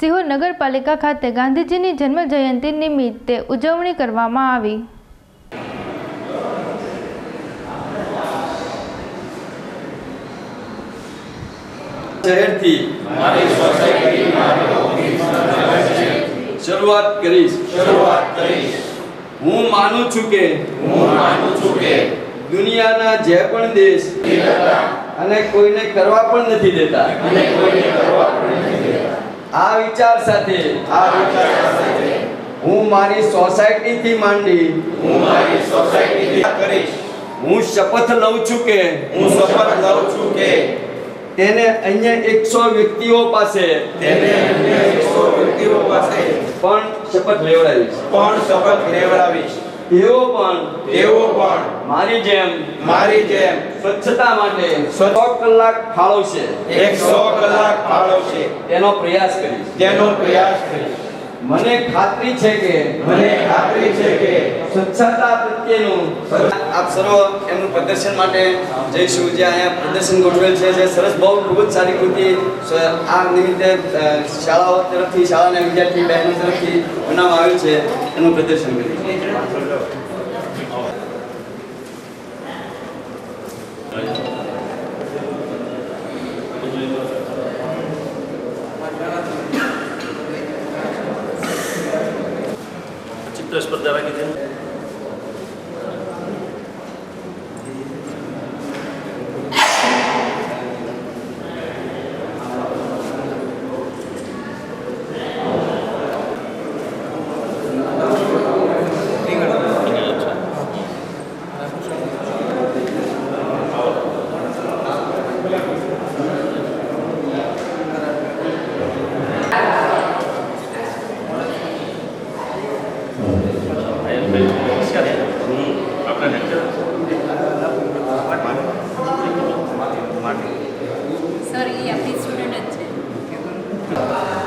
સિહોર નગરપાલિકા ખાતે ગાંધીજીની જન્મ જયંતિ નિમિત્તે ઉજવણી કરવામાં આવી. શહેરથી શરૂઆત કરીશ. શરૂઆત કરીશ. હું માનું છું કે હું માનું છું કે દુનિયાના જે પણ દેશ અને કોઈને કરવા પણ નથી દેતા. અને કોઈને કરવા પણ નથી દેતા આ વિચાર સાથે આ વિચાર સાથે હું મારી સોસાયટીથી માંડી હું મારી સોસાયટીથી કરીશ. હું શપથ લઉં છું કે હું શપથ લઉં છું કે તેને અન્ય એકસો વ્યક્તિઓ પાસે તેને અન્ય એકસો વ્યક્તિઓ પાસે પણ શપથ લેવડાવીશ. પણ શપથ લેવડાવીશ. તેઓ પણ તેઓ પણ મારી જેમ મારી જેમ સ્વચ્છતા માટે સો કલાક ફાળવશે. 100 કલાક ફાળવશે. તેનો પ્રયાસ કરીશ. તેનો પ્રયાસ કરીશ. મને ખાતરી છે કે મને ખાતરી છે કે સ્વચ્છતા પ્રત્યેનું આપ સર્વ એમનું પ્રદર્શન માટે જઈશું. જે અહીંયા પ્રદર્શન ગોઠવેલ છે જે સરસ બહુ ખૂબ જ સારી કૃતિ આ નિમિત્તે શાળાઓ તરફથી શાળાના વિદ્યાર્થી બહેનો તરફથી બનાવવામાં આવ્યું છે. એનું પ્રદર્શન કરીશું ચિત્ર સ્પર્ધા રાખી Amén.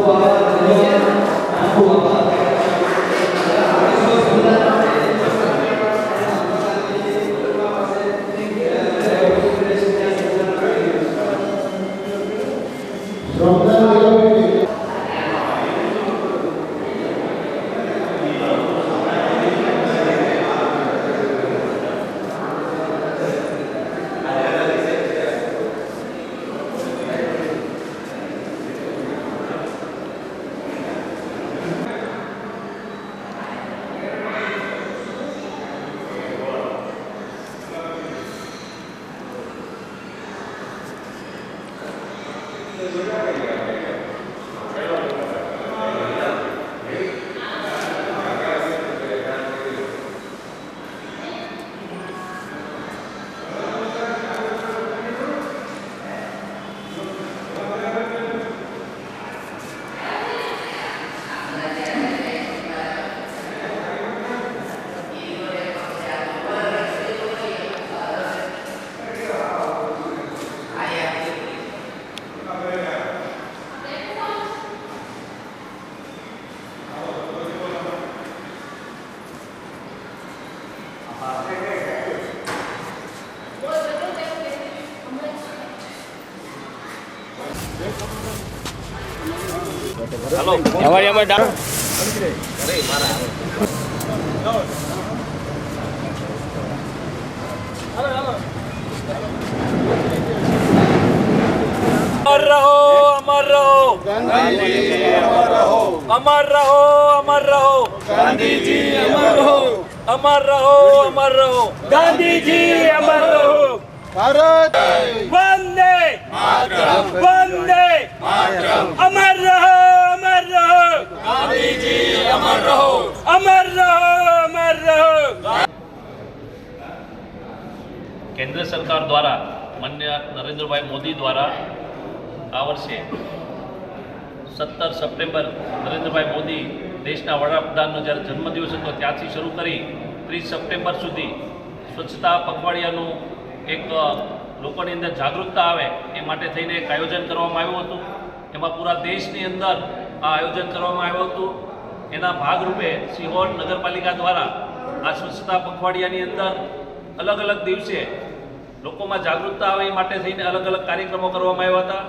Kuah dan 化开 Jesus já. છે અમારી અમે ડા- અમર રહો અમર રહો અમર રહો અમર રહો ગાંધીજી અમર રહો અમર રહો અમર રહો ગાંધીજી અમર રહો ભારત વંદે અમર રહો અમર રહો. ગાંધીજી અમર રહો અમર રહો. અમર રહો કેન્દ્ર સરકાર દ્વારા માન્ય નરેન્દ્રભાઈ મોદી દ્વારા આ વર્ષે સત્તર સપ્ટેમ્બર નરેન્દ્રભાઈ મોદી દેશના વડાપ્રધાનનો જ્યારે જન્મદિવસ હતો ત્યાંથી શરૂ કરી ત્રીસ સપ્ટેમ્બર સુધી સ્વચ્છતા પખવાડિયાનું એક લોકોની અંદર જાગૃતતા આવે એ માટે થઈને એક આયોજન કરવામાં આવ્યું હતું. એમાં પૂરા દેશની અંદર આ આયોજન કરવામાં આવ્યું હતું. એના ભાગરૂપે સિહોર નગરપાલિકા દ્વારા આ સ્વચ્છતા પખવાડિયાની અંદર અલગ અલગ દિવસે લોકોમાં જાગૃતતા આવે એ માટે થઈને અલગ અલગ કાર્યક્રમો કરવામાં આવ્યા હતા.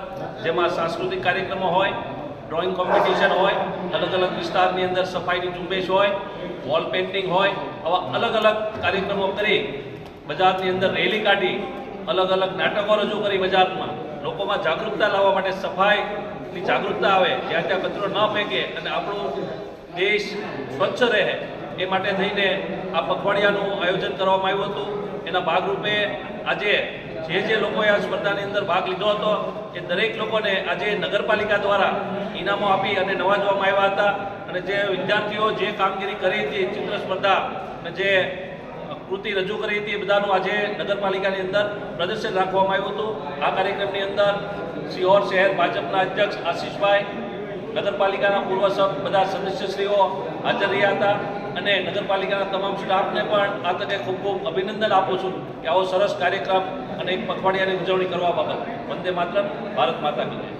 જેમાં સાંસ્કૃતિક કાર્યક્રમો હોય ડ્રોઈંગ કોમ્પિટિશન હોય, અલગ અલગ વિસ્તારની અંદર સફાઈની ઝુંબેશ હોય વોલ પેઇન્ટિંગ હોય, આવા અલગ અલગ કાર્યક્રમો કરી બજારની અંદર રેલી કાઢી અલગ અલગ નાટકો રજૂ કરી બજારમાં લોકોમાં જાગૃતતા લાવવા માટે સફાઈની જાગૃતતા આવે, જ્યાં ત્યાં કચરો ન ફેંકે અને આપણો દેશ સ્વચ્છ રહે. એ માટે થઈને આ પખવાડિયાનું આયોજન કરવામાં આવ્યું હતું. એના ભાગરૂપે આજે જે જે લોકોએ આ સ્પર્ધાની અંદર ભાગ લીધો હતો, એ દરેક લોકોને આજે નગરપાલિકા દ્વારા ઇનામો આપી અને નવાજવામાં આવ્યા હતા. અને જે વિદ્યાર્થીઓ જે કામગીરી કરી હતી ચિત્ર સ્પર્ધા અને જે કૃતિ રજૂ કરી હતી એ બધાનું આજે નગરપાલિકાની અંદર પ્રદર્શન રાખવામાં આવ્યું હતું. આ કાર્યક્રમની અંદર સિહોર શહેર ભાજપના અધ્યક્ષ આશીષભાઈ, નગરપાલિકાના પૂર્વ સભ બધા સદસ્યશ્રીઓ હાજર રહ્યા હતા અને નગરપાલિકાના તમામ સ્ટાફને પણ આ તકે ખૂબ ખૂબ અભિનંદન આપું છું કે આવો સરસ કાર્યક્રમ અને એક પખવાડિયાની ઉજવણી કરવા બાબત. વંદે માત્ર ભારત માતા કી જય.